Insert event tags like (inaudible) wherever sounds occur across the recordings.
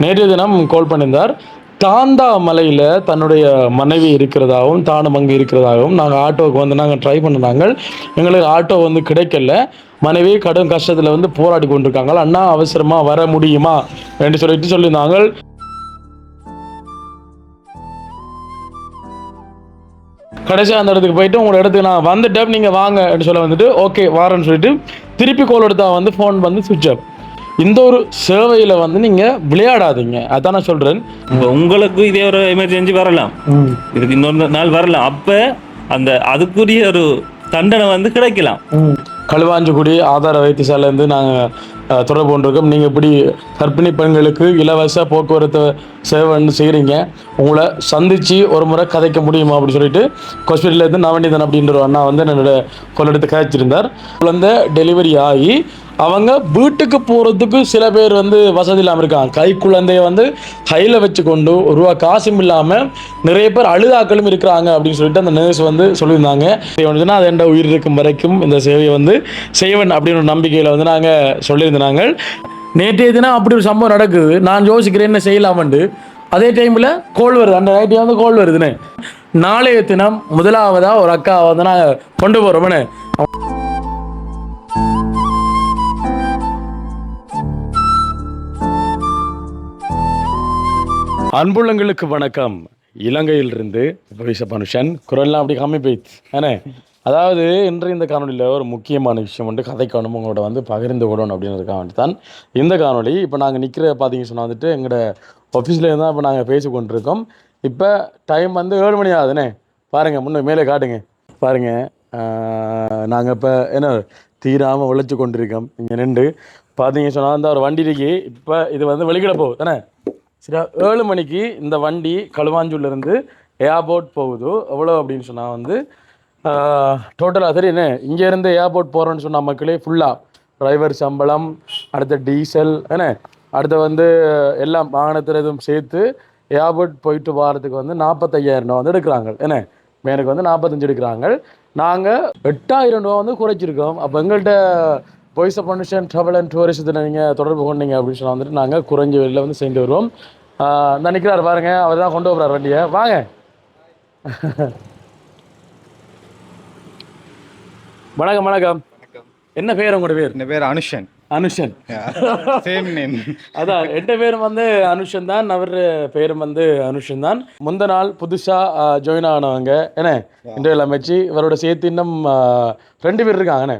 நேற்று தினம் கால் பண்ணியிருந்தார். தாந்தா மலையில் தன்னுடைய மனைவி இருக்கிறதாகவும் தானும் அங்கே இருக்கிறதாகவும் நாங்கள் ஆட்டோவுக்கு வந்து நாங்கள் ட்ரை பண்ணினாங்க எங்களுக்கு ஆட்டோ வந்து கிடைக்கல. மனைவி கடும் கஷ்டத்தில் வந்து போராடி கொண்டிருக்காங்க. அண்ணா அவசரமாக வர முடியுமா? என்று சொல்லிட்டு சொல்லியிருந்தாங்க. கடைசியாக அந்த இடத்துக்கு போயிட்டு உங்களோட இடத்துக்கு நான் வந்துட்டேன். நீங்கள் வாங்க. அப்படின்னு சொல்ல வந்துட்டு ஓகே வாரேன்னு சொல்லிட்டு திருப்பி கோல் எடுத்தா வந்து ஃபோன் வந்து சுவிட்ச் ஆஃப் இந்த ஒரு சேவையில் வந்து நீங்கள் விளையாடாதீங்க. அதான் நான் சொல்கிறேன் உங்களுக்கு இதே ஒரு எமர்ஜென்சி வரலாம். இதுக்கு இன்னொரு நாள் வரலாம். அப்ப அந்த அதுக்குரிய ஒரு தண்டனை வந்து கிடைக்கலாம். களுவாஞ்சிக்குடி ஆதார வைத்தியசாலையிலேருந்து நாங்கள் தொடர்பு கொண்டிருக்கோம். நீங்கள் இப்படி கர்ப்பிணி பெண்களுக்கு இலவச போக்குவரத்து சேவைன்னு செய்கிறீங்க உங்களை சந்தித்து ஒரு முறை கதைக்க முடியுமா அப்படின்னு சொல்லிட்டு ஹாஸ்பிட்டல்லேருந்து நவநீதன் அப்படின்ற அண்ணா வந்து என்னோட கொள்ள எடுத்து காய்ச்சிருந்தார் குழந்தை டெலிவரி ஆகி அவங்க வீட்டுக்கு போகிறதுக்கு சில பேர் வந்து வசதி இல்லாமல் இருக்காங்க. கை குழந்தைய வந்து கையில் வச்சு கொண்டு ஒரு ரூபா காசும் இல்லாமல் நிறைய பேர் அழுதாக்களும் இருக்கிறாங்க அப்படின்னு சொல்லிட்டு அந்த நர்ஸ் வந்து சொல்லியிருந்தாங்க. சொன்னால் அது என்ற உயிர் இருக்கும் வரைக்கும் இந்த சேவையை வந்து செய்வன் அப்படின்னு ஒரு நம்பிக்கையில் வந்து நாங்கள். சொல்லியிருந்தாங்க நேற்றைய தினம் அப்படி ஒரு சம்பவம் நடக்குது. நான் யோசிக்கிறேன் என்ன செய்யலாமண்டு அதே டைமில் கோல் வருது. அந்த நைட்டே வந்து கோல் வருதுன்னு. நாளைய தினம் முதலாவதாக ஒரு அக்கா வந்து நாங்கள் கொண்டு போகிறோம்னு அன்புள்ளங்களுக்கு வணக்கம். இலங்கையிலிருந்து பவிஷ மனுஷன் குரல்லாம் அப்படி கம்மி போயிடுச்சு. ஏன்னே அதாவது இன்று இந்த காணொலியில் ஒரு முக்கியமான விஷயம் வந்து கதைக்கணும் உங்களோட வந்து பகிர்ந்து விடணும் அப்படின்றதுக்காக வேண்டி தான் இந்த காணொளி இப்போ நாங்கள் நிற்கிற பார்த்தீங்கன்னு சொன்னால் வந்துட்டு எங்களோட ஆஃபீஸில் தான் இப்போ நாங்கள் பேசி கொண்டிருக்கோம். இப்போ டைம் வந்து ஏழு மணி ஆகுதுண்ணே. பாருங்கள் முன்னே மேலே காட்டுங்க. பாருங்கள் நாங்கள் இப்போ என்ன தீராமல் உழைச்சி கொண்டிருக்கோம். இங்கே நின்று பார்த்தீங்க சொன்னால் அந்த ஒரு வண்டிக்கு இப்போ இது வந்து வெளிக்கிட போகுது தானே சரியா ஏழு மணிக்கு இந்த வண்டி களுவாஞ்சூர்லேருந்து ஏர்போர்ட் போகுது எவ்வளோ அப்படின்னு சொன்னால் வந்து டோட்டலாக சரி என்ன? இங்கேருந்து ஏர்போர்ட் போகிறோன்னு சொன்ன மக்களே ஃபுல்லாக டிரைவர் சம்பளம் அடுத்த டீசல் என்ன? அடுத்து வந்து எல்லாம் வாகனத்தில் எதுவும் சேர்த்து ஏர்போர்ட் போயிட்டு வாரத்துக்கு வந்து நாற்பத்தையாயிரம் ரூபா வந்து எடுக்கிறாங்க. என்ன? எனக்கு வந்து நாற்பத்தஞ்சு எடுக்கிறாங்க. நாங்கள் எட்டாயிரம் ரூபா வந்து குறைச்சிருக்கோம். அப்போ எங்கள்கிட்ட voice of foundation travel and டூரிசத்தில் நீங்கள் தொடர்பு கொண்டீங்க அப்படின்னு சொன்னா வந்துட்டு நாங்கள் குறைஞ்ச வெளியில் வந்து செஞ்சு வருவோம். நிற்கிறார் பாருங்க அவர் தான் கொண்டு போகிறார் வண்டியை. வாங்க. வணக்கம் வணக்கம். என்ன பேர் உங்களோட பேர்? என் பேர் அனுஷன். அனுஷன். சேம் நேம் அதான் என் பேரும் வந்து அனுஷன் தான் அவர் பேரும் வந்து அனுஷன் தான். முந்த நாள் புதுசாக ஜாயின் ஆனவங்க. என்ன? இன்டர்வியூல அமைச்சு இவரோட சேர்த்து இன்னும் ரெண்டு பேர் இருக்காங்க என்ன?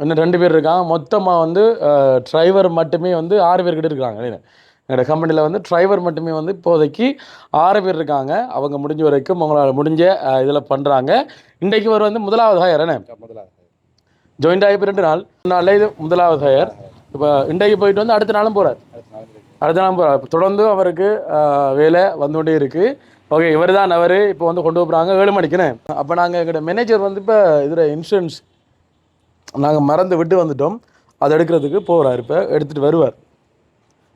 இன்னும் ரெண்டு பேர் இருக்காங்க. மொத்தமாக வந்து டிரைவர் மட்டுமே வந்து ஆறு பேர் கிட்ட இருக்காங்க. என்ன எங்களோட கம்பெனியில் வந்து டிரைவர் மட்டுமே வந்து இப்போதைக்கு ஆறு பேர் இருக்காங்க. அவங்க முடிஞ்ச வரைக்கும் அவங்களால முடிஞ்ச இதில் பண்ணுறாங்க இன்றைக்கு அவர் வந்து முதலாவது ஹயர் என்ன? ஜாயிண்ட் ஆகி ரெண்டு நாள். நாளில் இது முதலாவது ஹயர் இப்போ இன்றைக்கு போயிட்டு வந்து அடுத்த நாளும் போகிறார் அடுத்த நாளும் போகிறார் தொடர்ந்து அவருக்கு வேலை வந்து கொண்டே இருக்குது ஓகே இவர் தான் அவர். இப்போ வந்து கொண்டு போகிறாங்க ஏழு மணிக்குன்னு அப்போ நாங்கள் எங்களோட மேனேஜர் வந்து இப்போ இதில் இன்சூரன்ஸ் நாங்கள் மறந்து விட்டு வந்துட்டோம். அதை எடுக்கிறதுக்கு போகிறார் இப்போ எடுத்துகிட்டு வருவார்.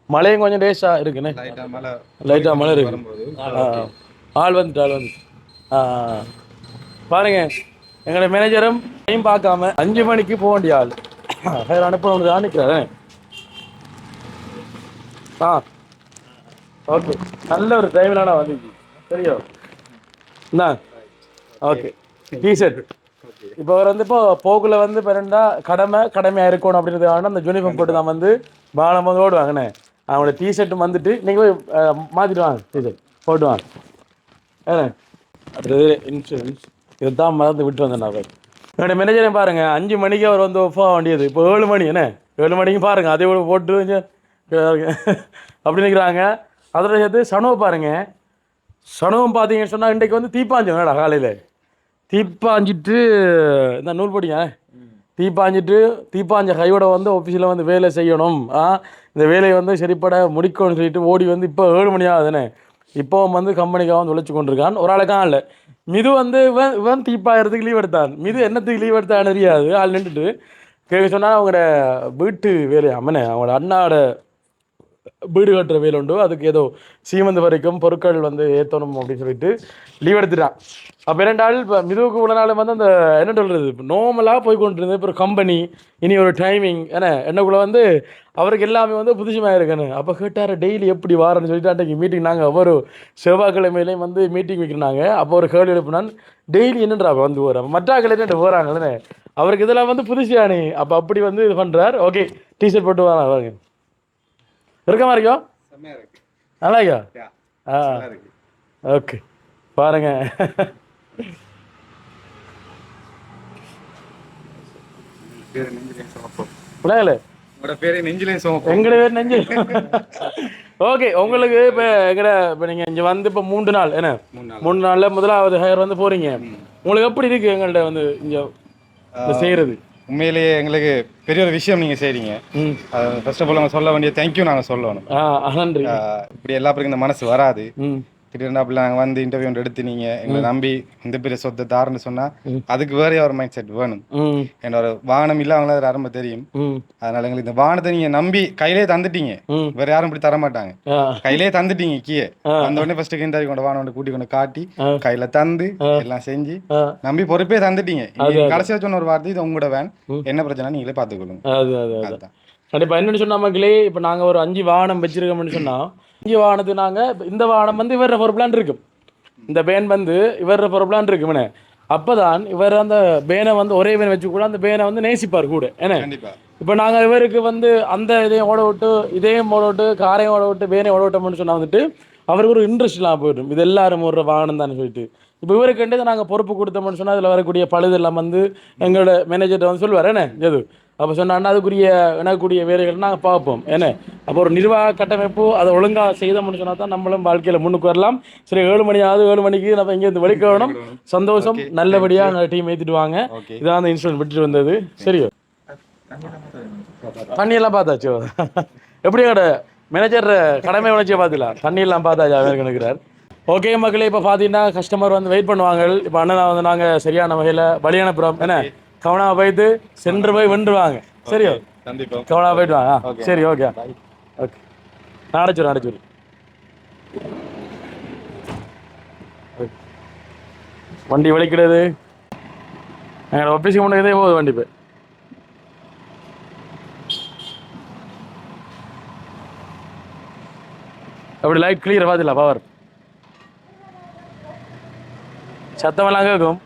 மழையும் கொஞ்சம் டேஸ்டாக இருக்குண்ணே லைட்டாக மழை இருக்கு. ஆள் வந்துட்டு ஆள் வந்து. பாருங்க எங்களோட மேனேஜரும் டைம் பார்க்காம அஞ்சு மணிக்கு போக வேண்டிய ஆள். வேறு அனுப்பணும் தான் நிற்கிறாரு ஆ. ஓகே நல்ல ஒரு டைமில் நான் வந்துச்சு சரியா என்ன? ஓகே டிஷர்ட் இப்போ அவர் வந்து இப்போ போக்குல வந்து இப்போ ரெண்டா கடமை கடமையாக இருக்கணும் அப்படின்றதுக்காக அந்த யூனிஃபார்ம் போட்டு தான் வந்து பாலம் வந்து ஓடுவாங்கண்ணே. அவங்களோட டிஷர்ட் வந்துட்டு நீங்கள் போய் அஹ், டிஷர்ட் போட்டுவாங்க ஏண்ணே இன்சூரன்ஸ் இதுதான் மறந்து விட்டு வந்தேன் நான் என்னோட மேனேஜரை பாருங்க அஞ்சு மணிக்கு அவர் வந்து போக வேண்டியது. இப்போ ஏழு மணி என்ன? ஏழு மணிக்கு பாருங்க அதே போல போட்டு கொஞ்சம் (laughs) அப்படி நிற்கிறாங்க அதோட சேர்த்து சனவை பாருங்க. சணுவம் பார்த்தீங்கன்னு சொன்னால் இன்றைக்கு வந்து தீப்பாஞ்சோடா காலையில்? தீப்பாஞ்சிட்டு இந்த நூல் படிங்க. தீப்பாஞ்சிட்டு தீப்பாஞ்ச கையோட வந்து ஆஃபீஸில் வந்து வேலை செய்யணும். ஆ? இந்த வேலையை வந்து சரிப்பட முடிக்கணும்னு சொல்லிட்டு ஓடி வந்து இப்போ ஏழு மணி ஆகுதுன்னு. இப்போ வந்து கம்பெனிக்காக வந்து உழைச்சி கொண்டிருக்கான். ஒரு ஆளுக்காக இல்லை மிது வந்து இவன் இவன் தீப்பாயிரத்துக்கு லீவ் எடுத்தான். மிது என்னத்துக்கு லீவ் எடுத்தான்னு தெரியாது. ஆள் நின்றுட்டு. கேட்க சொன்னால் அவங்களோட வீட்டு வேலையை அம்மனே அவங்களோட அண்ணாவோட வீடு கட்டுற வேலை உண்டு. அதுக்கு ஏதோ சீமந்து வரைக்கும் பொருட்கள் வந்து ஏற்றணும் அப்படின்னு சொல்லிட்டு லீவ் எடுத்துட்டான். அப்போ இரண்டாள் இப்போ மிதுவுக்கு உள்ள நாள் வந்து அந்த என்ன சொல்கிறது இப்போ நார்மலாக போய் கொண்டிருந்தது இப்போ கம்பெனி இனி ஒரு டைமிங் என்ன என்னக்குள்ள வந்து அவருக்கு எல்லாமே வந்து புதுசுமாக இருக்கேன்னு அப்போ கேட்டார் டெய்லி எப்படி வாரன்னு சொல்லிட்டு அன்றைக்கி மீட்டிங் நாங்கள் ஒவ்வொரு செவ்வாய்க்கிழமையிலையும் வந்து மீட்டிங் வைக்கிறாங்க அப்போ ஒரு கேள்வி எழுப்பினான் டெய்லி என்னன்றா வந்து போகிறேன் மற்றாக்கள் என்ன போகிறாங்கன்னு அவருக்கு இதெல்லாம் வந்து புதுசியானே அப்போ அப்படி வந்து இது பண்ணுறார் ஓகே டிஷர்ட் போட்டு வரேன் பாருங்க இருக்கமா இருக்கோ? நல்லா இருக்கா? ஆ. ஓகே. பாருங்க. பிள்ளைகளே. பேரு எங்கட நெஞ்சு? ஓகே உங்களுக்கு இப்போ எங்கட இப்போ நீங்கள் இங்கே வந்து இப்போ மூன்று நாள் என்ன? மூணு நாள். மூணு நாளில் முதலாவது ஹயர் வந்து போகிறீங்க உங்களுக்கு எப்படி இருக்கு எங்கள்கிட்ட வந்து இங்கே செய்கிறது உண்மையிலேயே எங்களுக்கு பெரிய ஒரு விஷயம் நீங்க செய்றீங்க. ம். ஃபர்ஸ்ட் ஆஃப் ஆல் நாங்கள் சொல்ல வேண்டிய தேங்க்யூ நாங்க சொல்லணும். நன்றி. இப்படி எல்லா பேருக்கும் இந்த மனசு வராது. ம் திடீர்னு அப்படி நாங்கள் வந்து இன்டர்வியூ எடுத்து நீங்க எங்களை நம்பி இந்த பெரிய சொத்தை தாருன்னு சொன்னா அதுக்கு வேற ஒரு மைண்ட் செட் வேணும். என்னோட வாகனம் இல்லை அவங்கள ஆரம்ப தெரியும். அதனால எங்களுக்கு இந்த வாகனத்தை நீங்க நம்பி கையிலே தந்துட்டீங்க. வேற யாரும் இப்படி தர மாட்டாங்க கையிலே தந்துட்டீங்க கீழே. அந்த உடனே ஃபர்ஸ்ட் இன்டர்வியூ கொண்டு கொண்டு கூட்டி கொண்டு காட்டி கையில தந்து எல்லாம் செஞ்சு நம்பி பொறுப்பே தந்துட்டீங்க. இனி கடைசியா சொன்ன ஒரு வார்த்தை இது உங்களோட வேன் என்ன பிரச்சனை நீங்களே அது அதுதான் கண்டிப்பாக என்னன்னு சொன்னா மக்களே இப்போ நாங்கள் ஒரு அஞ்சு வாகனம் வச்சிருக்கோம்னு சொன்னால் அஞ்சு வாகனத்துக்கு நாங்கள் இந்த வாகனம் வந்து இவர பொறுப்பலான் இருக்கும். இந்த பேன் வந்து இவர பொறுப்பலான் இருக்குமே அப்பதான் இவர் அந்த பேனை வந்து ஒரே பேனை வச்சு கூட அந்த பேனை வந்து நேசிப்பார் கூட என்ன? இப்போ நாங்கள் இவருக்கு வந்து அந்த இதையும் ஓட விட்டு இதையும் ஓட விட்டு காரையும் ஓட விட்டு பேனையும் ஓட விட்டோம்னு சொன்னால் வந்துட்டு அவருக்கு ஒரு இன்ட்ரெஸ்ட் இல்லாமல் போயிடும். இது எல்லாரும் ஒரு வாகனம் தானே சொல்லிட்டு. இப்போ இவருக்கு நாங்கள் பொறுப்பு கொடுத்தோம்னு சொன்னால் அதில் வரக்கூடிய பழுதெல்லாம் வந்து எங்களோட மேனேஜர்கிட்ட வந்து சொல்லுவார் என்ன? எது அப்போ சொன்னான்னா அதுக்குரிய எனக்குரிய வேலைகள் நாங்கள் பார்ப்போம். என்ன? அப்போ ஒரு நிர்வாக கட்டமைப்பு அதை ஒழுங்காக செய்தோம்னு சொன்னால் தான் நம்மளும் வாழ்க்கையில் முன்னுக்கு வரலாம். சரி ஏழு மணி ஆகுது ஏழு மணிக்கு நம்ம இங்கேருந்து வெளிக்கணும் சந்தோஷம் நல்லபடியாக டீம் ஏற்றிட்டு வாங்க. இதான் அந்த இன்சிடென்ட் விட்டுட்டு வந்தது. சரியோ? தண்ணியெல்லாம் பார்த்தாச்சோ? எப்படி கடை மேனேஜர் கடமை உணர்ச்சியை பார்த்துல தண்ணியெல்லாம் பார்த்தாச்சா அவர் நினைக்கிறார். ஓகே மக்களே இப்போ பார்த்தீங்கன்னா கஸ்டமர் வந்து வெயிட் பண்ணுவாங்க. இப்போ அண்ணனை வந்து நாங்கள் சரியான வகையில் வழி அனுப்புகிறோம் என்ன? கவனமாக போயிட்டு சென்று போய் வென்றுவாங்க. சரியோ? கண்டிப்பா. கவனமாக போயிட்டு வாங்க. சரி ஓகே ஓகே நான் அடைச்சிடுறேன் அடைச்சிடுறேன் வண்டி வலிக்கிறது. எங்களோட ஆஃபீஸுக்கு முன்னாடி போகுது வண்டி போய். அப்படி லைட் கிளியர் பார்த்துல பவர் சத்தமெல்லாம் கேட்கும்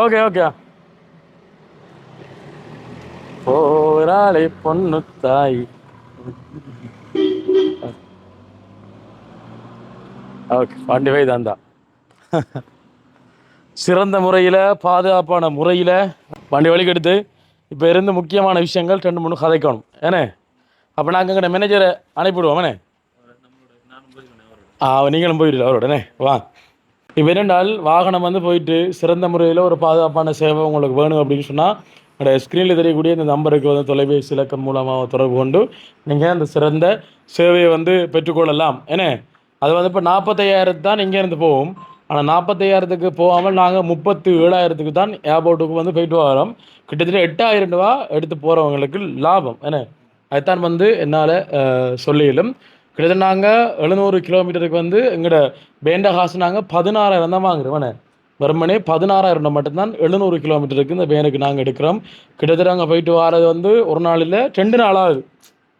ஓகே ஓகே. போராளி பொண்ணு தாய். ஓகே வண்டி வை தான் சிறந்த முறையில் பாதுகாப்பான முறையில் வண்டி வழிகெடுத்து இப்போ இருந்து முக்கியமான விஷயங்கள் ரெண்டு மூணு கதைக்கணும். ஏனே? அப்போ நாங்கள் எங்கள் மேனேஜரை அனுப்பிவிடுவோம் ஏனே? ஆ நீங்களும் போயிடல அவரோடனே வா. இப்போ என்னென்றால் வாகனம் வந்து போயிட்டு சிறந்த முறையில் ஒரு பாதுகாப்பான சேவை உங்களுக்கு வேணும் அப்படின்னு சொன்னால் அந்த ஸ்க்ரீனில் தெரியக்கூடிய இந்த நம்பருக்கு வந்து தொலைபேசி இலக்கம் மூலமாக தொடர்பு கொண்டு நீங்கள் அந்த சிறந்த சேவையை வந்து பெற்றுக்கொள்ளலாம். ஏன்னே அது வந்து இப்போ நாற்பத்தையாயிரத்து தான் இங்கேருந்து போகும். ஆனால் நாற்பத்தையாயிரத்துக்கு போகாமல் நாங்கள் முப்பத்து ஏழாயிரத்துக்கு தான் ஏர்போர்ட்டுக்கு வந்து போயிட்டு வரோம். கிட்டத்தட்ட எட்டாயிரம் ரூபா எடுத்து போகிறவங்களுக்கு லாபம். என்ன? அதுதான் வந்து என்னால் சொல்லிலும் கிட்டத்தட்ட நாங்கள் எழுநூறு கிலோமீட்டருக்கு வந்து எங்களோட பேண்ட காசு நாங்கள் பதினாறாயிரம் தான் வாங்குறோம் வெறுமனே பதினாறாயிரம் மட்டும்தான் எழுநூறு கிலோமீட்டருக்கு இந்த பேனுக்கு நாங்கள் எடுக்கிறோம். கிட்டத்தட்ட அங்கே போயிட்டு வரது வந்து ஒரு நாள் இல்லை ரெண்டு நாள் ஆகுது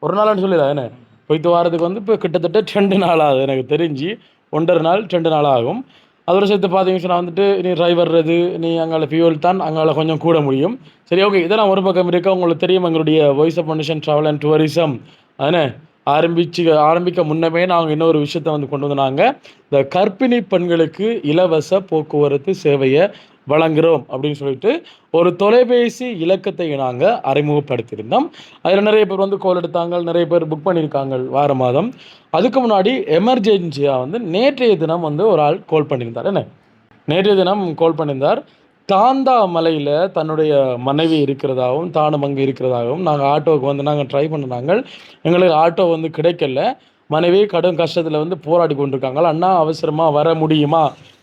ஒரு நாள்னு சொல்லிடா என்ன போயிட்டு வரதுக்கு வந்து இப்போ கிட்டத்தட்ட ரெண்டு நாள் ஆகுது எனக்கு தெரிஞ்சு. ஒன்றரை நாள் ரெண்டு நாள் ஆகும் அதோட சேர்த்து பார்த்தீங்கன்னு சொன்னால் வந்துட்டு நீ டிரைவர் இது நீ அங்கால ஃபியூல் தான் அங்கால கொஞ்சம் கூட முடியும். சரி ஓகே இதெல்லாம் ஒரு பக்கம் இருக்க? உங்களுக்கு தெரியும் எங்களுடைய வாய்ஸ் ஆஃப் மனுஷன் ட்ராவல் அண்ட் டூரிசம் அதுனே? ஆரம்பிச்சு ஆரம்பிக்க முன்னமே நாங்கள் இன்னொரு விஷயத்த வந்து கொண்டு வந்தாங்க. இந்த கர்ப்பிணி பெண்களுக்கு இலவச போக்குவரத்து சேவையை வழங்குகிறோம் அப்படின்னு சொல்லிட்டு ஒரு தொலைபேசி இலக்கத்தை நாங்கள் அறிமுகப்படுத்தியிருந்தோம். அதில் நிறைய பேர் வந்து கோல் எடுத்தாங்க நிறைய பேர் புக் பண்ணியிருக்காங்க வார மாதம். அதுக்கு முன்னாடி எமர்ஜென்சியாக வந்து நேற்றைய தினம் வந்து ஒரு ஆள் கால் பண்ணியிருந்தார். என்ன? நேற்றைய தினம் கால் பண்ணியிருந்தார். தாந்தா மலையில் தன்னுடைய மனைவி இருக்கிறதாகவும் தானும் அங்கே இருக்கிறதாகவும் நாங்கள் ஆட்டோவுக்கு வந்து நாங்கள் ட்ரை பண்ணினாங்க எங்களுக்கு ஆட்டோ வந்து கிடைக்கல. மனைவி கடும் கஷ்டத்தில் வந்து போராடி கொண்டிருக்காங்க. அண்ணா அவசரமாக வர முடியுமா?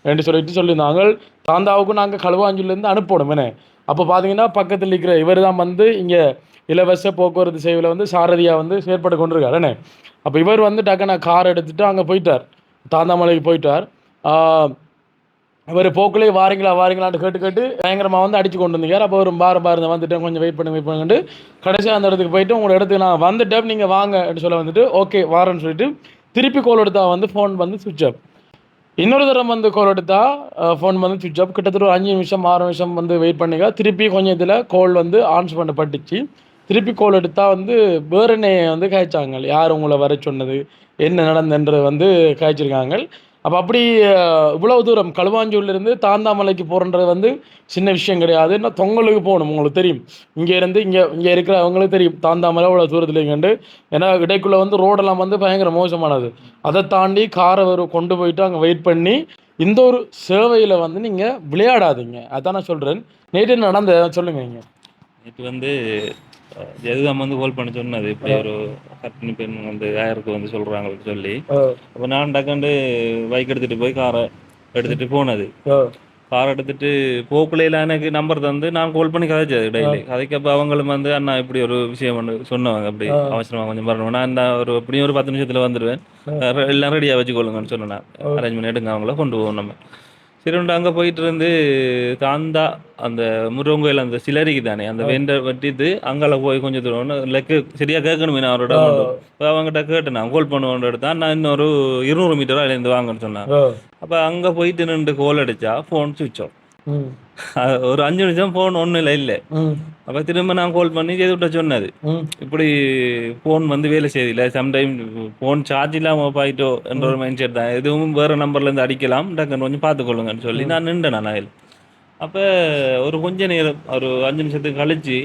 என்று சொல்லிட்டு சொல்லியிருந்தாங்க. தாந்தாவுக்கும் நாங்கள் களுவாஞ்சிலேருந்து அனுப்பணும் என்ன அப்போ பார்த்தீங்கன்னா பக்கத்தில் இருக்கிற இவர் தான் வந்து இங்கே இலவச போக்குவரத்து சேவையில் வந்து சாரதியாக வந்து செயற்பட்டு கொண்டிருக்காரு அப்போ இவர் வந்து டக்குன்னு கார் எடுத்துகிட்டு அங்கே போயிட்டார். தாந்தாமலைக்கு போயிட்டார். இவர் போக்குலேயே வாரீங்களா வாரீங்களான்னு கேட்டு கேட்டு பயங்கரமாக வந்து அடிச்சு கொண்டு வந்தீங்க. அப்போ ஒரு பாரு பாருங்க வந்துட்டேன் கொஞ்சம் வெயிட் பண்ணி வெயிட் பண்ணிட்டு கடைசியாக அந்த இடத்துக்கு போயிட்டு உங்களோட இடத்துக்கு நான் வந்துட்டேன் நீங்கள் வாங்க அப்படின்னு சொல்ல வந்துட்டு ஓகே வாரேன்னு சொல்லிட்டு திருப்பி கால் எடுத்தா வந்து ஃபோன் வந்து சுவிட்ச் ஆஃப் இன்னொரு தரம் வந்து கால் எடுத்தா ஃபோன் வந்து சுவிட்ச் ஆஃப் கிட்டத்தட்ட ஒரு அஞ்சு நிமிஷம் ஆறு நிமிஷம் வந்து வெயிட் பண்ணிக்க திருப்பி கொஞ்சம் இதில் கால் வந்து ஆன்ஸ் பண்ணப்பட்டுச்சு. திருப்பி கால் எடுத்தால் வந்து வேறனே வந்து காய்ச்சாங்க யார் உங்களை வர சொன்னது என்ன நடந்தன்றது வந்து காய்ச்சிருக்காங்க அப்போ அப்படி இவ்வளோ இவ்வளவு தூரம் களுவாஞ்சூர்லேருந்து தாந்தாமலைக்கு போகிறன்றது வந்து சின்ன விஷயம் கிடையாது. என்ன தொங்கலுக்கு போகணும் உங்களுக்கு தெரியும். இங்கே இருந்து இங்கே இங்கே இருக்கிறவங்களுக்கு தெரியும். தாந்தாமலை இவ்வளோ தூரத்தில் இங்கேண்டு ஏன்னா இடைக்குள்ளே வந்து ரோடெல்லாம் வந்து பயங்கர மோசமானது. அதை தாண்டி காரை வரும் கொண்டு போயிட்டு அங்கே வெயிட் பண்ணி இந்த ஒரு சேவையில் வந்து நீங்கள் விளையாடாதீங்க. அதான் நான் சொல்கிறேன் நேற்று நடந்த சொல்லுங்க நீங்கள் நேற்று வந்து ஜெயகாம் வந்து கால் பண்ணி சொன்னது இப்படி ஒரு கர்ப்பிணி பெண் வந்து ஆயிரத்துக்கு வந்து சொல்றாங்கன்னு சொல்லி. அப்போ நான் டக்காண்டு பைக் எடுத்துட்டு போய் காரை எடுத்துட்டு போனது. கார் எடுத்துட்டு போக்குலையில எனக்கு நம்பர் தந்து நான் கால் பண்ணி கதைச்சது டெய்லி கதைக்கப்ப அவங்களும் வந்து அண்ணா இப்படி ஒரு விஷயம் ஒன்று சொன்னவங்க அப்படி அவசரமா கொஞ்சம் வரணும் நான் ஒரு எப்படியும் ஒரு பத்து நிமிஷத்துல வந்துடுவேன் எல்லாம் ரெடியாக வச்சுக்கொள்ளுங்கன்னு சொன்னேன் அரேஞ்ச் பண்ணி எடுங்க அவங்கள கொண்டு போவோம் நம்ம. சரி உண்டு அங்கே போயிட்டு இருந்து தாந்தா அந்த முருங்கோயில் அந்த சிலரிக்கு தானே அந்த வேண்ட வெட்டிட்டு அங்கால போய் கொஞ்சம் தூரம் லெக்கு சரியா கேட்கணுமே நான் அவரோட அவங்ககிட்ட கேட்டேன் நான் கால் பண்ணுவோன்ற எடுத்தா நான் இன்னொரு இருநூறு மீட்டரா இருந்து வாங்கன்னு சொன்னேன். அப்போ அங்கே போயிட்டு நின்று கோல் அடிச்சா ஃபோன் சுவிட்ச் ஆஃப் ஒரு அஞ்சு நிமிஷம் ஃபோன் ஒன்றும் இல்லை இல்லை. அப்போ திரும்ப நான் கால் பண்ணி செய்துவிட்ட சொன்னது. இப்படி ஃபோன் வந்து வேலை செய்யல சம்டைம் ஃபோன் சார்ஜ் இல்லாமல் போயிட்டோ என்ற ஒரு மைண்ட் செட் தான். எதுவும் வேறு நம்பர்லேருந்து அடிக்கலாம். டக்குன்னு கொஞ்சம் பார்த்துக்கொள்ளுங்கன்னு சொல்லி நான் நின்றேன் நான் அதில் அப்போ ஒரு கொஞ்ச நேரம் ஒரு அஞ்சு நிமிஷத்துக்கு கழிச்சு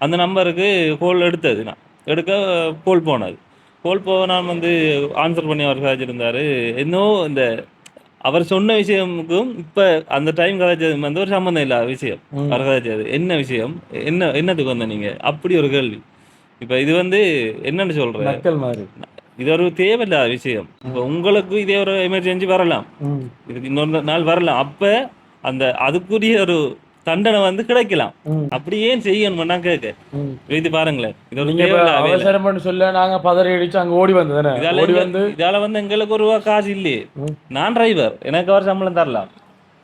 அந்த நம்பருக்கு கோல் எடுத்தது நான். எடுக்க கோல் போனது. கோல் போக நான் வந்து ஆன்சர் பண்ணி அவர் கதைச்சிருந்தாரு இன்னும் இந்த அவர் சொன்ன விஷயமுக்கும் இப்போ அந்த டைம் கதைச்சது வந்து ஒரு சம்மந்தம் இல்லாத விஷயம். ம். அவர் கதைச்சது. என்ன விஷயம்? என்ன என்னத்துக்கு வந்த நீங்க? அப்படி ஒரு கேள்வி. இப்போ இது வந்து என்னன்னு சொல்றேன். இது ஒரு தேவையில்லாத விஷயம். இப்போ உங்களுக்கு இதே ஒரு எமர்ஜென்சி வரலாம். இதுக்கு இன்னொரு நாள் வரலாம். அப்ப அந்த அதுக்குரிய ஒரு தண்டனை வந்து கிடைக்கலாம். அப்படி ஏன் செய்யணும் நான் கேட்க. ம். இது பாருங்களேன். இது ஒரு இப்ப. அவசரம்னு சொல்ல நாங்க பதறி அடிச்சு அங்க ஓடி வந்ததுனே இதால ஓடி வந்து இதால வந்து எங்களுக்கு ஒரு ரூபா காசு இல்லையே. நான் டிரைவர் எனக்கு அவர் சம்பளம் தரலாம்.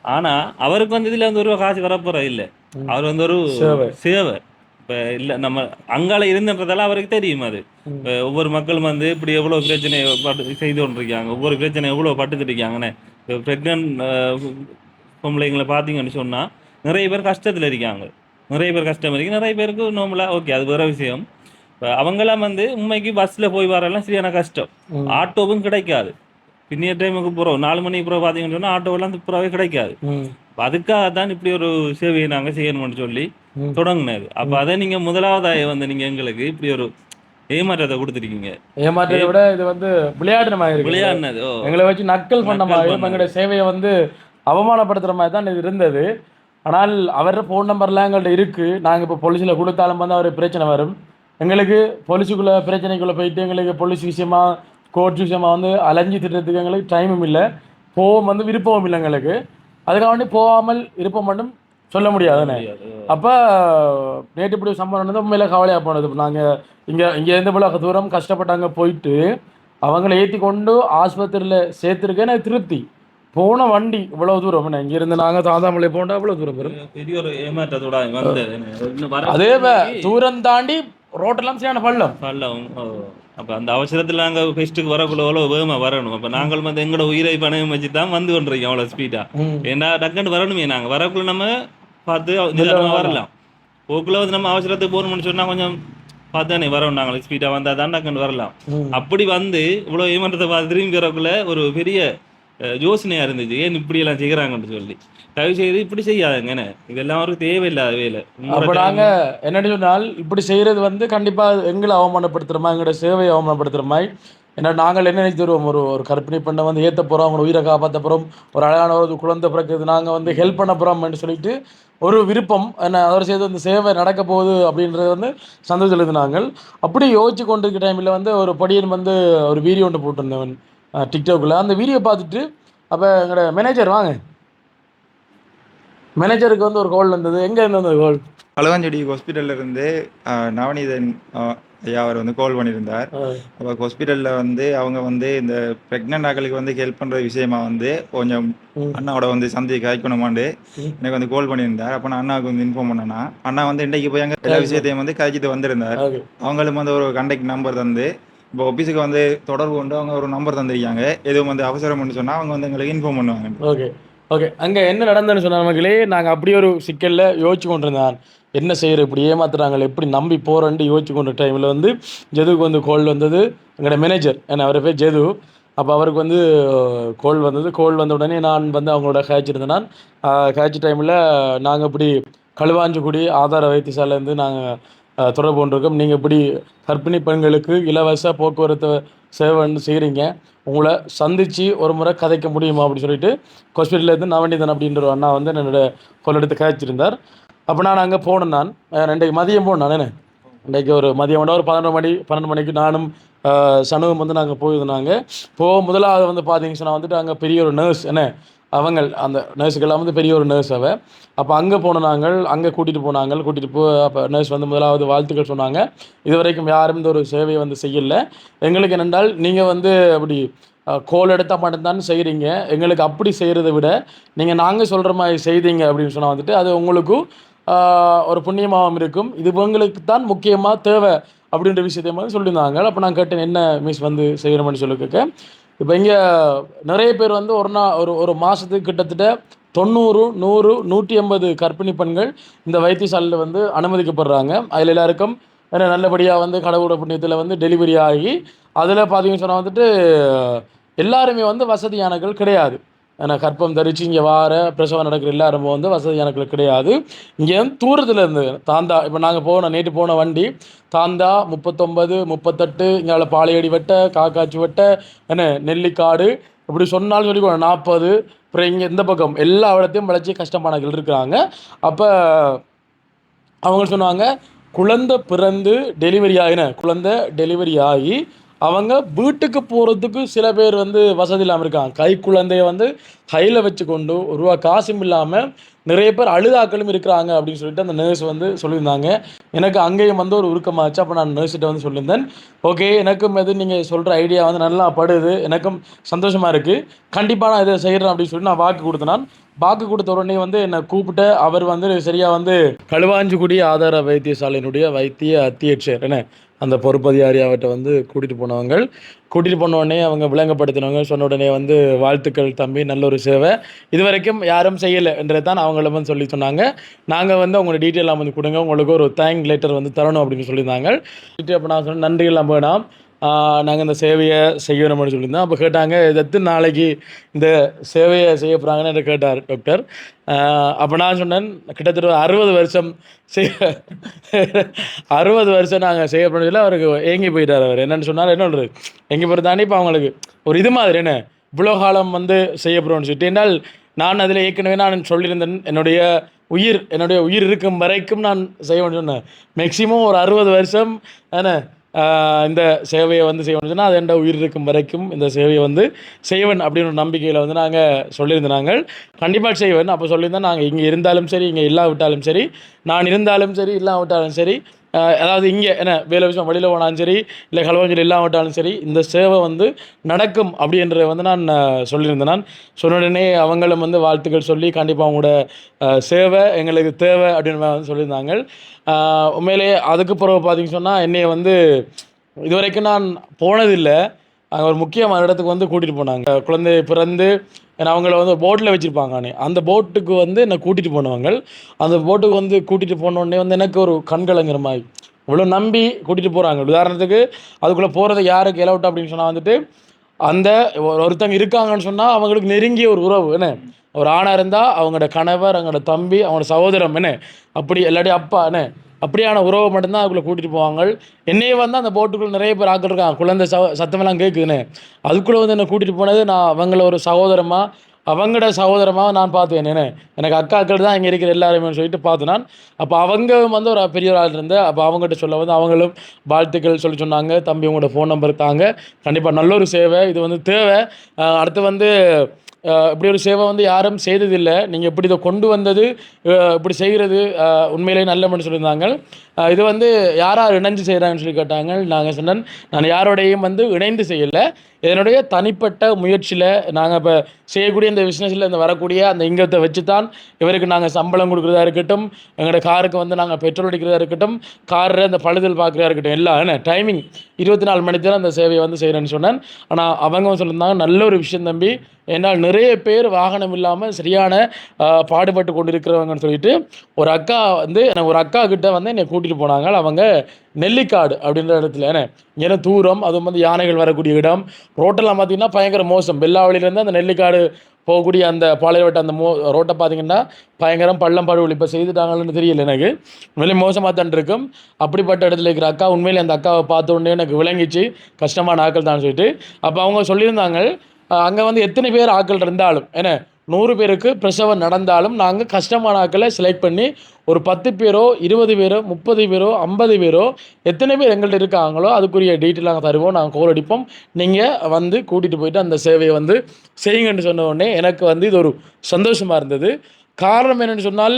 ஆனா அவருக்கு வந்து இதுல வந்து ஒரு ரூபா காசு வரப்போறது இல்ல. அவர் வந்து ஒரு சேவை. இப்ப இல்ல நம்ம அங்கால இருந்தன்றதால அவருக்கு தெரியும் அது. இப்ப ஒவ்வொரு மக்களும் வந்து இப்படி எவ்வளவு பிரச்சனை பட்டு செய்து கொண்டிருக்காங்க. ஒவ்வொரு பிரச்சனை எவ்வளவு பட்டுட்டு இருக்காங்கன்னு. பிரெக்னன்ட் பொம்பளைங்களை பார்த்தீங்கன்னு சொன்னா நிறைய பேர் கஷ்டத்துல இருக்காங்க. நிறைய பேர் கஷ்டம் இருக்கு. நிறைய பேருக்கு நார்மலா ஓகே அது வேற விஷயம். இப்ப அவங்கெல்லாம் வந்து உண்மைக்கு பஸ்ல போய் வரலாம் சரியான கஷ்டம். ஆட்டோவும் கிடைக்காது. பின்னிய டைமுக்கு போகிறோம் நாலு மணிக்கு பிறகு பார்த்தீங்கன்னு சொன்னா ஆட்டோவெல்லாம் புறாவே கிடைக்காது. அதுக்காக தான் இப்படி ஒரு சேவையை நாங்க செய்யணும்னு சொல்லி. தொடங்கினது. அப்ப அதை நீங்க முதலாவதாக வந்து நீங்க எங்களுக்கு இப்படி ஒரு ஏமாற்றத்தை கொடுத்துருக்கீங்க. ஏமாற்றத்தை விட இது வந்து விளையாடுற மாதிரி விளையாடினது எங்களை வச்சு நக்கல் பண்ண மாதிரி. எங்களுடைய சேவையை வந்து அவமானப்படுத்துற மாதிரி தான் இது இருந்தது. ஆனால் அவரோட ஃபோன் நம்பர்லாம் எங்கள்ட்ட இருக்கு. நாங்க இப்போ போலீஸில் கொடுத்தாலும் வந்து அவர் பிரச்சனை வரும். எங்களுக்கு போலீஸுக்குள்ள பிரச்சனைக்குள்ள போயிட்டு எங்களுக்கு போலீஸ் விஷயமா கோர்ட் விஷயமா வந்து அலைஞ்சு திட்டுறதுக்கு எங்களுக்கு டைமும் இல்லை. போவோம் வந்து விருப்பமும் இல்லை எங்களுக்கு. அதுக்காக வேண்டி போகாமல் இருப்போம் மட்டும் சொல்ல முடியாதுன்னு முடியாது. அப்போ நேற்று இப்படி சம்பவம் நடந்து உண்மையில கவலையாக போனது. இப்போ நாங்கள் இங்கே இங்கேருந்து இவ்வளோ தூரம் கஷ்டப்பட்டாங்க போயிட்டு அவங்கள ஏற்றி கொண்டு ஆஸ்பத்திரியில் சேர்த்துருக்கேன் எனக்கு திருப்தி. போன வண்டி இவ்வளோ தூரம். என்ன இங்கேருந்து நாங்கள் தாந்தாமலை போனால் அவ்வளோ தூரம் பெரிய ஒரு ஏமாற்றத்தோட அதே தூரம் தாண்டி ரோட்டெல்லாம் சரியான பள்ளம். பள்ளம். அப்ப அந்த அவசரத்துல நாங்க ஃபெஸ்ட்டுக்கு வரக்குள்ள எவ்வளவு வேகமா வரணும். அப்ப நாங்கள் வந்து எங்களோட உயிரை பணம் வச்சு தான் வந்து கொண்டிருக்கோம் அவ்வளவு ஸ்பீடா. ஏன்னா டக்குன்னு வரணுமே நாங்க. வரக்குள்ள நம்ம பார்த்து வரலாம். போக்குள்ள வந்து நம்ம அவசரத்துக்கு போகணும்னு சொன்னா கொஞ்சம் பார்த்தானே வரோம் நாங்கள் ஸ்பீடா வந்தா தான் டக்குன்னு வரலாம். அப்படி வந்து இவ்வளவு ஏமாற்றத்தை பார்த்து திரும்பி வரக்குள்ள ஒரு பெரிய அஹ், யோசனையா இருந்துச்சு. ஏன் இப்படி எல்லாம் செய்யறாங்கன்னு சொல்லி. தயவு செய்து இப்படி செய்யாதுங்க இதெல்லாம் ஒரு தேவையில்லாத வேலை. அப்போ நாங்கள் என்னன்னு சொன்னால் இப்படி செய்கிறது வந்து கண்டிப்பாக எங்களை அவமானப்படுத்துகிற மாதிரி எங்களோட சேவையை அவமானப்படுத்துகிற மாதிரி. ஏன்னா நாங்கள் என்ன நினைச்சு தருவோம் ஒரு ஒரு கற்பிணி பெண்ணை வந்து ஏற்ற போகிறோம் அவங்களோட உயிரை காப்பாற்ற போகிறோம் ஒரு அழகான ஒரு குழந்தை பிறக்குது நாங்கள் வந்து ஹெல்ப் பண்ண போகிறோம்னு சொல்லிட்டு ஒரு விருப்பம் என்ன அதோட சேர்த்து அந்த சேவை நடக்க போகுது அப்படின்றது வந்து சந்தோஷத்தில் நாங்கள். அப்படி யோசிச்சு கொண்டிருக்க டைமில் வந்து ஒரு படியன் வந்து ஒரு வீடியோ ஒன்று போட்டிருந்தவன். டிக்டாக்ல அந்த வீடியோ பார்த்துட்டு அப்போ எங்களோட மேனேஜர் வாங்க. மேனேஜருக்கு வந்து ஒரு கோல் வந்தது. எங்கே இருந்து வந்தது கோல் களவாஞ்சேரி ஹாஸ்பிட்டல்ல இருந்து நவநீதன் ஐயா அவர் வந்து கால் பண்ணியிருந்தார். அப்போ ஹாஸ்பிட்டலில் வந்து அவங்க வந்து இந்த ப்ரெக்னென்ட் ஆக்களுக்கு வந்து ஹெல்ப் பண்ணுற விஷயமா வந்து கொஞ்சம். அண்ணாவோட வந்து சந்தி காய்க்கணுமாண்டு. எனக்கு வந்து கால் பண்ணியிருந்தார். அப்போ நான் அண்ணாவுக்கு வந்து இன்ஃபார்ம் பண்ணேன்னா அண்ணா வந்து இன்றைக்கு போய் அங்கே எல்லா விஷயத்தையும் வந்து காய்ச்சிட்டு வந்திருந்தார். அவங்களும் வந்து ஒரு கண்டக்ட் நம்பர் தந்து இப்போ ஆஃபீஸுக்கு வந்து தொடர்பு கொண்டு அவங்க ஒரு நம்பர் தந்திருக்காங்க. எதுவும் வந்து அவசரம்னு சொன்னால் அவங்க வந்து எங்களுக்கு இன்ஃபார்ம் பண்ணுவாங்க. ஓகே ஓகே அங்கே என்ன நடந்ததுன்னு சொன்ன மக்களே நாங்கள் அப்படியே ஒரு சிக்கலில் யோசிச்சு கொண்டிருந்தான். என்ன செய்யற இப்படி ஏமாத்துறாங்க எப்படி நம்பி போகிறோன்ட்டு யோசிச்சு கொண்ட டைமில் வந்து ஜெதுக்கு வந்து கோல் வந்தது. எங்களோட மேனேஜர் ஏன்னா அவர் பேர் ஜெது. அப்போ அவருக்கு வந்து கோல் வந்தது. கோல் வந்த உடனே நான் வந்து அவங்களோட கேட்ச் இருந்தேன் நான். கேட்ச் டைமில் நாங்கள் இப்படி களுவாஞ்சிக்குடி ஆதார வைத்தியசாலேருந்து நாங்கள் தொடர்பு கொண்டிருக்கோம். நீங்கள் இப்படி கர்ப்பிணி பெண்களுக்கு இலவச போக்குவரத்து சேவைன்னு செய்கிறீங்க உங்களை சந்தித்து ஒரு முறை கதைக்க முடியுமா அப்படின்னு சொல்லிட்டு ஹாஸ்பிட்டல்லேருந்து நவநீதன் அப்படின்ற ஒரு அண்ணா வந்து என்னோட கொல் எடுத்து கதைச்சிருந்தார். அப்போ நான் அங்கே போனேன் நான். ரெண்டைக்கு மதியம் போனேன் நான் இன்றைக்கு ஒரு மதியம் விட ஒரு பதினொரு மணி பன்னெண்டு மணிக்கு நானும் சனுவும் வந்து நாங்கள் போயிருந்தாங்க போக முதலாவது வந்து பார்த்தீங்கன்னா வந்துட்டு அங்கே பெரிய ஒரு நர்ஸ் என்ன? அவங்க அந்த நர்ஸுக்கெல்லாம் வந்து பெரிய ஒரு நர்ஸ் அவள் அப்போ அங்கே போன நாங்கள் அங்கே கூட்டிகிட்டு போனாங்க கூட்டிகிட்டு போ அப்போ நர்ஸ் வந்து முதலாவது வாழ்த்துக்கள் சொன்னாங்க. இது வரைக்கும் யாரும் இந்த ஒரு சேவையை வந்து செய்யலை. எங்களுக்கு என்னென்றால் நீங்கள் வந்து அப்படி கோல் எடுத்தால் மட்டும்தான் செய்கிறீங்க எங்களுக்கு அப்படி செய்கிறத விட நீங்கள் நாங்கள் சொல்கிற மாதிரி செய்தீங்க அப்படின்னு சொன்னால் வந்துட்டு அது உங்களுக்கும் ஒரு புண்ணியமாகவும் இருக்கும். இது உங்களுக்கு தான் முக்கியமாக தேவை அப்படின்ற விஷயத்தை மாதிரி சொல்லியிருந்தாங்க. அப்போ நான் கேட்டேன் என்ன மிஸ் வந்து செய்கிறோம்னு சொல்லி கேட்க? இப்போ இங்கே நிறைய பேர் வந்து ஒரு நா ஒரு ஒரு மாதத்துக்கு கிட்டத்தட்ட தொண்ணூறு நூறு நூற்றி எண்பது கர்ப்பிணி பெண்கள் இந்த வைத்தியசாலையில் வந்து அனுமதிக்கப்படுறாங்க. அதில் எல்லாருக்கும் நல்லபடியாக வந்து கடவுளோட புண்ணியத்தில் வந்து டெலிவரி ஆகி அதில் பார்த்தீங்கன்னு சொன்னால் வந்துட்டு எல்லாருமே வந்து வசதியானகள் கிடையாது. ஏன்னா கற்பம் தரித்து இங்கே வார பிரசவம் நடக்கிற எல்லாருமே வந்து வசதி எனக்கு கிடையாது. இங்கே வந்து தூரத்தில் இருந்து தாந்தா இப்போ நாங்கள் போன நேற்று போன வண்டி தாந்தா முப்பத்தொம்பது முப்பத்தெட்டு இங்கே பாலையடி வெட்ட காக்காச்சி வெட்ட என்ன நெல்லிக்காடு இப்படி சொன்னாலும் சொல்லிக்கோ நாற்பது அப்புறம் இங்கே இந்த பக்கம் எல்லா இடத்தையும் வளர்ச்சி கஷ்டமானவர்கள் இருக்கிறாங்க. அப்போ அவங்க சொன்னாங்க குழந்தை பிறந்து டெலிவரி ஆகின குழந்தை டெலிவரி ஆகி அவங்க வீட்டுக்கு போகிறதுக்கு சில பேர் வந்து வசதி இல்லாமல் இருக்காங்க. கை குழந்தைய வந்து கையில் வச்சு கொண்டு ஒரு ரூபா காசும் இல்லாமல் நிறைய பேர் அழுதாக்களும் இருக்கிறாங்க அப்படின்னு சொல்லிட்டு அந்த நர்ஸ் வந்து சொல்லியிருந்தாங்க. எனக்கு அங்கேயும் வந்து ஒரு உருக்கமாச்சு. அப்போ நான் நர்ஸ்கிட்ட வந்து சொல்லியிருந்தேன். ஓகே எனக்கும் எது நீங்கள் சொல்கிற ஐடியா வந்து நல்லா படுது. எனக்கும் சந்தோஷமாக இருக்குது கண்டிப்பாக நான் இதை செய்கிறேன் அப்படின்னு சொல்லி நான் வாக்கு கொடுத்தேன். வாக்கு கொடுத்த உடனே வந்து என்னை கூப்பிட்டு. அவர் வந்து சரியாக வந்து களுவாஞ்சிக்குடி ஆதார வைத்தியசாலையினுடைய வைத்திய அத்தியட்சர். என்ன? அந்த பொறுப்பதிகாரி அவர்கிட்ட வந்து கூட்டிகிட்டு போனவங்க கூட்டிகிட்டு போன உடனே அவங்க விளங்கப்படுத்தினவங்க சொன்ன உடனே வந்து வாழ்த்துக்கள் தம்பி நல்ல ஒரு சேவை. இது வரைக்கும் யாரும் செய்யலைன்றதை தான் அவங்கள வந்து சொல்லி சொன்னாங்க. நாங்கள் வந்து அவங்களோட டீட்டெயிலாம் வந்து கொடுங்க. உங்களுக்கு ஒரு தேங்க் லெட்டர் வந்து தரணும் அப்படின்னு சொல்லியிருந்தாங்க. அப்போ நான் சொன்னேன் நன்றிகள் நம்ப நாங்கள் இந்த சேவையை செய்யணும்னு சொல்லியிருந்தோம். அப்போ கேட்டாங்க இது நாளைக்கு இந்த சேவையை செய்ய போகிறாங்கன்னு என்று கேட்டார் டாக்டர் அப்போ நான் சொன்னேன் கிட்டத்தட்ட ஒரு அறுபது வருஷம் செய்ய (laughs) அறுபது வருஷம் நாங்கள் செய்ய போனதில் அவருக்கு ஏங்கி போயிட்டார் அவர். என்னென்னு சொன்னார் என்ன சொல்கிறது எங்கே போகிறது இப்போ அவங்களுக்கு ஒரு இது மாதிரி என்ன? இவ்வளோ காலம் வந்து செய்ய போகிறோம்னு சொல்லிட்டு என்னால் நான் அதில் ஏற்கனவே நான் சொல்லியிருந்தேன் என்னுடைய உயிர் என்னுடைய உயிர் இருக்கும் வரைக்கும் நான் செய்யணும்னு சொன்னேன். மேக்சிமம் ஒரு அறுபது வருஷம் என்ன? இந்த சேவையை வந்து செய்யணும்னு சொன்னால் அது என்ற உயிர் இருக்கும் வரைக்கும் இந்த சேவையை வந்து செய்வன் அப்படின்னு ஒரு நம்பிக்கையில் வந்து நாங்கள் சொல்லியிருந்தோம் நாங்கள். கண்டிப்பாக செய்வன். அப்போ சொல்லியிருந்தோம் நாங்கள் இங்கே இருந்தாலும் சரி இங்கே இல்லாவிட்டாலும் சரி நான் இருந்தாலும் சரி இல்லாவிட்டாலும் சரி அதாவது இங்கே என்ன வேலை விஷயம் வெளியில் போனாலும் சரி இல்லை கலவஞ்சல் இல்லாமட்டாலும் சரி இந்த சேவை வந்து நடக்கும் அப்படின்றத வந்து நான் சொல்லியிருந்தேன் நான். சொன்ன உடனே அவங்களும் வந்து வாழ்த்துக்கள் சொல்லி கண்டிப்பாக அவங்களோட சேவை எங்களுக்கு தேவை அப்படின்னு வந்து சொல்லியிருந்தாங்க. உண்மையிலேயே அதுக்கு பிறகு பார்த்தீங்கன்னு சொன்னால் என்னையை வந்து இதுவரைக்கும் நான் போனதில்லை. அங்கே ஒரு முக்கியமான இடத்துக்கு வந்து கூட்டிகிட்டு போனாங்க. குழந்தை பிறந்து ஏன்னா அவங்கள வந்து போட்டில் வச்சுருப்பாங்க அந்த போட்டுக்கு வந்து என்னை கூட்டிகிட்டு போனவங்க அந்த போட்டுக்கு வந்து கூட்டிகிட்டு போனோடனே வந்து எனக்கு ஒரு கண்கலங்கிற மாதிரி. இவ்வளோ நம்பி கூட்டிகிட்டு போகிறாங்க உதாரணத்துக்கு அதுக்குள்ளே போகிறது யாருக்கு எலவுட் அப்படின்னு சொன்னால் வந்துட்டு அந்த ஒருத்தங்க இருக்காங்கன்னு சொன்னால் அவங்களுக்கு நெருங்கிய ஒரு உறவு என்ன? ஒரு ஆணாக இருந்தால் அவங்களோட கணவர் அவங்களோட தம்பி அவங்களோட சகோதரம் என்ன? அப்படி இல்லாட்டி அப்பா என்ன? அப்படியான உறவை மட்டும்தான் அதுக்குள்ளே கூட்டிகிட்டு போவாங்க. என்னையே வந்து அந்த போட்டுக்குள்ள நிறைய பேர் ஆக்கள் இருக்காங்க. குழந்தை ச சத்தமெல்லாம் கேட்குதுன்னு அதுக்குள்ளே வந்து என்னை கூட்டிகிட்டு போனது நான் அவங்கள ஒரு சகோதரமாக அவங்களோட சகோதரமாக நான் பார்த்தேன் என்ன எனக்கு அக்காக்கள் தான் இங்கே இருக்கிற எல்லாருமே சொல்லிட்டு பார்த்து நான். அப்போ அவங்க வந்து ஒரு பெரிய ஒரு ஆள் இருந்து அப்போ அவங்ககிட்ட சொல்ல வந்து அவங்களும் வாழ்த்துக்கள் சொல்லி சொன்னாங்க. தம்பி உங்களோட ஃபோன் நம்பர் தாங்க. கண்டிப்பாக நல்ல ஒரு சேவை. இது வந்து தேவை. அடுத்து வந்து இப்படி ஒரு சேவை வந்து யாரும் செய்ததில்லை. நீங்கள் இப்படி இதை கொண்டு வந்தது இப்படி செய்கிறது அஹ், உண்மையிலேயே நல்லமன்னு சொல்லியிருந்தாங்க. இது வந்து யார் யார் இணைஞ்சு செய்கிறாங்கன்னு சொல்லி கேட்டாங்க. நாங்கள் சொன்னேன் நான் யாரோடையும் வந்து இணைந்து செய்யலை. இதனுடைய தனிப்பட்ட முயற்சியில் நாங்கள் இப்போ செய்யக்கூடிய இந்த பிஸ்னஸில் இந்த வரக்கூடிய அந்த இங்கத்தை வச்சு தான் இவருக்கு நாங்கள் சம்பளம் கொடுக்குறதா இருக்கட்டும் எங்களோட காருக்கு வந்து நாங்கள் பெட்ரோல் அடிக்கிறதா இருக்கட்டும் காரில் இந்த பழுதல் பார்க்குறதா இருக்கட்டும் எல்லாம் என்ன டைமிங் இருபத்தி நாலு மணி நேரம் அந்த சேவையை வந்து செய்கிறேன்னு சொன்னேன். ஆனால் அவங்க சொல்லியிருந்தாங்க நல்ல ஒரு விஷயம் தம்பி ஏன்னால் நிறைய பேர் வாகனம் இல்லாமல் சரியான பாடுபட்டு கொண்டு இருக்கிறவங்கன்னு சொல்லிட்டு ஒரு அக்கா வந்து எனக்கு ஒரு அக்கா கிட்ட வந்து என்னை கூட்டிகிட்டு போனாங்க. அவங்க நெல்லிக்காடு அப்படின்ற இடத்துல. ஏன்னா ஏன்னா தூரம் அதுவும் வந்து யானைகள் வரக்கூடிய இடம். ரோட்டெல்லாம் பார்த்திங்கன்னா பயங்கர மோசம். வெள்ளாவளியிலேருந்து அந்த நெல்லிக்காடு போகக்கூடிய அந்த பாளையவட்ட அந்த மோ ரோட்டை பார்த்தீங்கன்னா பயங்கரம் பள்ளம் பாடு இப்போ செய்துட்டாங்கன்னு தெரியல எனக்கு. உண்மையிலே மோசமாக தான் இருக்கும். அப்படிப்பட்ட இடத்துல இருக்கிற அக்கா உண்மையிலே அந்த அக்காவை பார்த்த உடனே எனக்கு விளங்கிச்சு. கஷ்டமான ஆக்கள் தான் சொல்லிட்டு. அப்போ அவங்க சொல்லியிருந்தாங்க அங்கே வந்து எத்தனை பேர் ஆட்கள் இருந்தாலும் என்ன நூறு பேருக்கு பிரசவம் நடந்தாலும் நாங்கள் கஷ்டமான ஆட்களை செலக்ட் பண்ணி ஒரு பத்து பேரோ இருபது பேரோ முப்பது பேரோ ஐம்பது பேரோ எத்தனை பேர் எங்கள்கிட்ட இருக்காங்களோ அதுக்குரிய டீட்டெயில் நாங்கள் தருவோம். நாங்கள் கோல் அடிப்போம். நீங்கள் வந்து கூட்டிகிட்டு போயிட்டு அந்த சேவையை வந்து செய்யுங்கன்னு சொன்ன உடனே எனக்கு வந்து இது ஒரு சந்தோஷமாக இருந்தது. காரணம் என்னென்னு சொன்னால்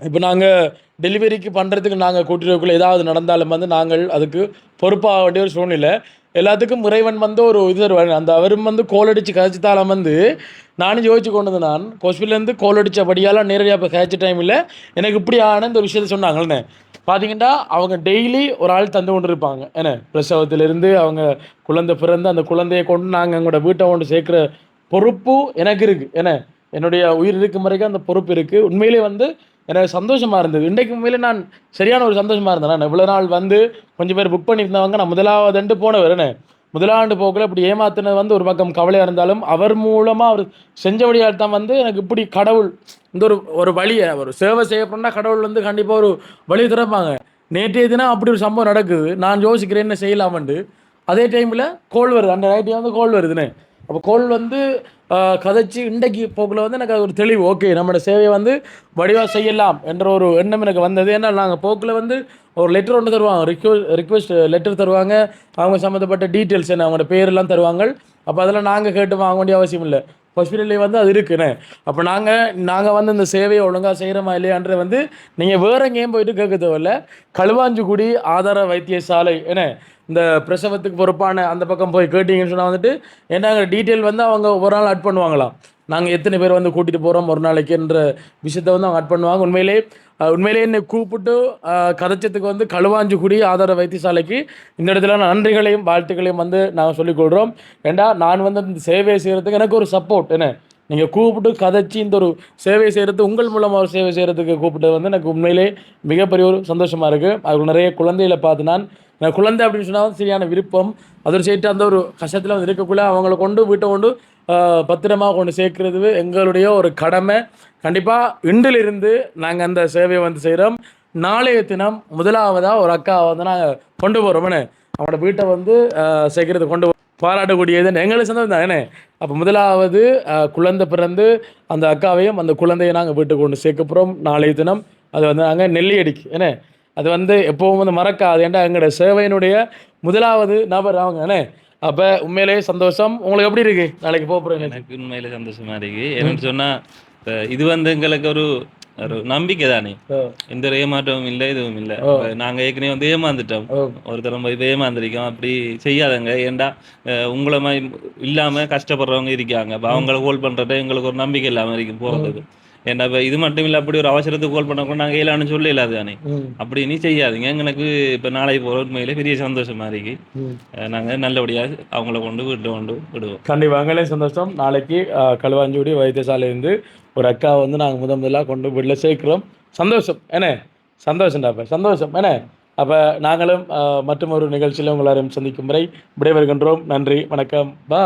இப்போ நாங்கள் டெலிவரிக்கு பண்ணுறதுக்கு நாங்கள் கூட்டிட்டு ஏதாவது நடந்தாலும் வந்து நாங்கள் அதுக்கு பொறுப்பாக வேண்டிய ஒரு சூழ்நிலை. எல்லாத்துக்கும் இறைவன் வந்து ஒரு இது தருவார். அந்த அவரும் வந்து கோல் அடித்து கதைச்சித்தாலும் வந்து நானும் யோசிச்சு கொண்டு நான். ஹாஸ்பிட்டலேருந்து கோல் அடித்தபடியால் நேரடியாக இப்போ கதைச்ச டைமில் எனக்கு இப்படி ஆன இந்த ஒரு விஷயத்த சொன்னாங்கன்னு பார்த்தீங்கன்னா அவங்க டெய்லி ஒரு ஆள் தந்து கொண்டு இருப்பாங்க என்ன? பிரசவத்திலிருந்து அவங்க குழந்தை பிறந்து அந்த குழந்தையை கொண்டு நாங்கள் எங்களோட வீட்டை கொண்டு சேர்க்குற பொறுப்பு எனக்கு இருக்குது என்ன? என்னுடைய உயிர் இருக்கும் வரைக்கும் அந்த பொறுப்பு இருக்குது உண்மையிலே வந்து எனக்கு சந்தோஷமாக இருந்தது. இன்றைக்கு உண்மையிலே நான் சரியான ஒரு சந்தோஷமாக இருந்தேன். நான் இவ்வளோ நாள் வந்து கொஞ்சம் பேர் புக் பண்ணியிருந்தவங்க நான் முதலாவதுண்டு போனவருன்னு முதலாண்டு போக்கில் இப்படி ஏமாத்தினது வந்து ஒரு பக்கம் கவலையாக இருந்தாலும் அவர் மூலமாக அவர் செஞ்சபடியால் தான் வந்து எனக்கு இப்படி கடவுள் இந்த ஒரு ஒரு வழியை ஒரு சேவை செய்யப்படுனா கடவுள் வந்து கண்டிப்பாக ஒரு வழி திறப்பாங்க. நேற்றைய தினம் அப்படி ஒரு சம்பவம் நடக்குது. நான் யோசிக்கிறேன் என்ன செய்யலாமன்ட்டு அதே டைமில் கோல் வருது. அந்த நைட்டே வந்து கோல் வருதுன்னு. அப்போ கோல் வந்து கதைச்சி கதைச்சு இன்றைக்கு போக்கில் வந்து எனக்கு அது ஒரு தெளிவு. ஓகே நம்மளோட சேவையை வந்து வடிவாக செய்யலாம் என்ற ஒரு எண்ணம் எனக்கு வந்தது. ஏன்னா நாங்கள் போக்கில் வந்து ஒரு லெட்டர் ஒன்று தருவாங்க. ரிக்வெஸ்ட் ரிக்வெஸ்ட் லெட்டர் தருவாங்க. அவங்க சம்மந்தப்பட்ட டீட்டெயில்ஸ் என்ன அவங்களோட பேரெல்லாம் தருவாங்க. அப்போ அதெல்லாம் நாங்கள் கேட்டு வாங்க வேண்டிய அவசியம் இல்லை. ஹாஸ்பிட்டல்லே வந்து அது இருக்குண்ணே அப்போ நாங்கள் நாங்கள் வந்து இந்த சேவையை ஒழுங்காக செய்கிறோமா இல்லையான்றது வந்து நீங்கள் வேறு எங்கேயும் போயிட்டு கேட்க தேவையில்ல. களுவாஞ்சிக்குடி ஆதார வைத்தியசாலை என்ன? இந்த பிரசவத்துக்கு பொறுப்பான அந்த பக்கம் போய் கேட்டிங்கன்னு சொன்னால் வந்துட்டு என்னங்கிற டீட்டெயில் வந்து அவங்க ஒரு நாள் அட் பண்ணுவாங்களாம் நாங்கள் எத்தனை பேர் வந்து கூட்டிகிட்டு போகிறோம் ஒரு நாளைக்குன்ற விஷயத்தை வந்து அவங்க அட் பண்ணுவாங்க. உண்மையிலே உண்மையிலே என்னை கூப்பிட்டு அஹ், வந்து களுவாஞ்சிக்குடி ஆதார வைத்தியசாலைக்கு இந்த இடத்துல நன்றிகளையும் வாழ்த்துக்களையும் வந்து நாங்கள் சொல்லிக் கொள்கிறோம் ஏண்டா நான் வந்து இந்த சேவையை செய்கிறதுக்கு எனக்கு ஒரு சப்போர்ட் என்ன? நீங்கள் கூப்பிட்டு கதைச்சி இந்த ஒரு சேவை செய்கிறது உங்கள் மூலமாக ஒரு சேவை செய்கிறதுக்கு கூப்பிட்டு வந்து எனக்கு உண்மையிலே மிகப்பெரிய ஒரு சந்தோஷமாக இருக்குது அது நிறைய குழந்தைகளை பார்த்து நான் குழந்தை அப்படின்னு சொன்னால் சரியான விருப்பம். அதோட சேர்த்து அந்த ஒரு கஷ்டத்தில் வந்து இருக்கக்குள்ள அவங்கள கொண்டு வீட்டை கொண்டு பத்திரமாக கொண்டு சேர்க்கிறது எங்களுடைய ஒரு கடமை. கண்டிப்பாக இன்றிலிருந்து நாங்கள் அந்த சேவையை வந்து செய்கிறோம் நாளைய தினம் முதலாவதாக ஒரு அக்காவை வந்து நாங்கள் கொண்டு போகிறோம்னு அவனோட வீட்டை வந்து சேர்க்கறது கொண்டு பாராட்டக்கூடியது. எங்களுக்கு சந்தோஷம் தான் என்ன அப்போ முதலாவது குழந்தை பிறந்து அந்த அக்காவையும் அந்த குழந்தையை நாங்கள் வீட்டுக்கு கொண்டு சேர்க்க போகிறோம் நாளைய தினம் அது வந்து நாங்கள் நெல்லியடிக்கு என்ன? அது வந்து எப்போவும் வந்து மறக்காது. ஏன்டா எங்களோட சேவையினுடைய முதலாவது நபர் அவங்க என்ன? அப்போ உண்மையிலேயே சந்தோஷம். உங்களுக்கு எப்படி இருக்குது நாளைக்கு போக போகிறேன் எனக்கு உண்மையிலே சந்தோஷமா இருக்குது என்னென்னு சொன்னால் இப்போ இது வந்து எங்களுக்கு ஒரு ஒரு நம்பிக்கை தானே? எந்த ஒரு ஏமாற்றமும் இல்லை இதுவும் இல்லை. நாங்க ஏற்கனவே வந்து ஏமாந்துட்டோம். ஓ. ஒரு தரம் போய் ஏமாந்துருக்கோம். அப்படி செய்யாதங்க. அஹ், உங்களை மாதிரி இல்லாம கஷ்டப்படுறவங்க இருக்காங்க. அப்ப அவங்கள ஹோல்ட் பண்றது எங்களுக்கு ஒரு நம்பிக்கை இல்லாம இருக்கும் போறதுக்கு. இப்ப இது மட்டும் இல்ல அப்படி ஒரு அவசரத்துக்கு ஹோல்ட் பண்ண கூட நாங்க ஏலான்னு சொல்ல இல்லாது தானே? அப்படி நீ செய்யாதீங்க. எங்களுக்கு இப்ப நாளைக்கு போற உண்மையிலே பெரிய சந்தோஷமா இருக்கு. நாங்க நல்லபடியா அவங்கள கொண்டு வீட்டை கொண்டு விடுவோம். கண்டிப்பாக எங்களே சந்தோஷம். நாளைக்கு ஆஹ், களுவாஞ்சிக்குடி வைத்தியசாலையிலேருந்து ஒரு அக்கா வந்து நாங்கள் முதன் முதலாக கொண்டு வீட்டில் சேர்க்குறோம். சந்தோஷம். என்ன? சந்தோஷம்டா அப்போ சந்தோஷம். என்ன? அப்போ நாங்களும் மற்றும் ஒரு நிகழ்ச்சியில் உங்களாரும் சந்திக்கும் வரை விடைபெறுகின்றோம். நன்றி. வணக்கம். பா